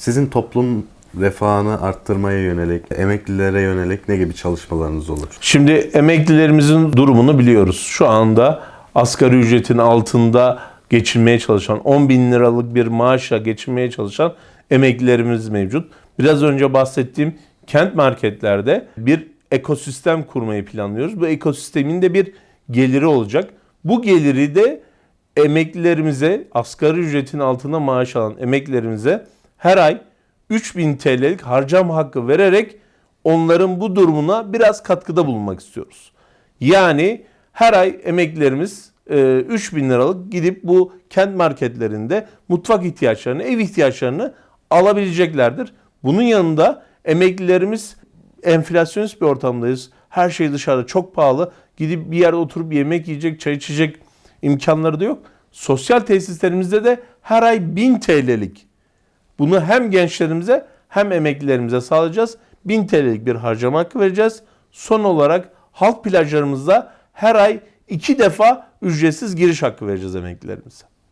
Sizin toplum refahını arttırmaya yönelik, emeklilere yönelik ne gibi çalışmalarınız olur? Şimdi emeklilerimizin durumunu biliyoruz. Şu anda asgari ücretin altında geçinmeye çalışan, 10 bin liralık bir maaşla geçinmeye çalışan emeklilerimiz mevcut. Biraz önce bahsettiğim kent marketlerde bir ekosistem kurmayı planlıyoruz. Bu ekosistemin de bir geliri olacak. Bu geliri de emeklilerimize, asgari ücretin altında maaş alan emeklilerimize her ay 3000 TL'lik harcam hakkı vererek onların bu durumuna biraz katkıda bulunmak istiyoruz. Yani her ay emeklilerimiz e, 3000 liralık gidip bu kent marketlerinde mutfak ihtiyaçlarını, ev ihtiyaçlarını alabileceklerdir. Bunun yanında emeklilerimiz enflasyonist bir ortamdayız. Her şey dışarıda çok pahalı. Gidip bir yerde oturup yemek yiyecek, çay içecek imkanları da yok. Sosyal tesislerimizde de her ay 1000 TL'lik bunu hem gençlerimize hem emeklilerimize sağlayacağız. 1000 TL'lik bir harcama hakkı vereceğiz. Son olarak halk plajlarımızda her ay iki defa ücretsiz giriş hakkı vereceğiz emeklilerimize.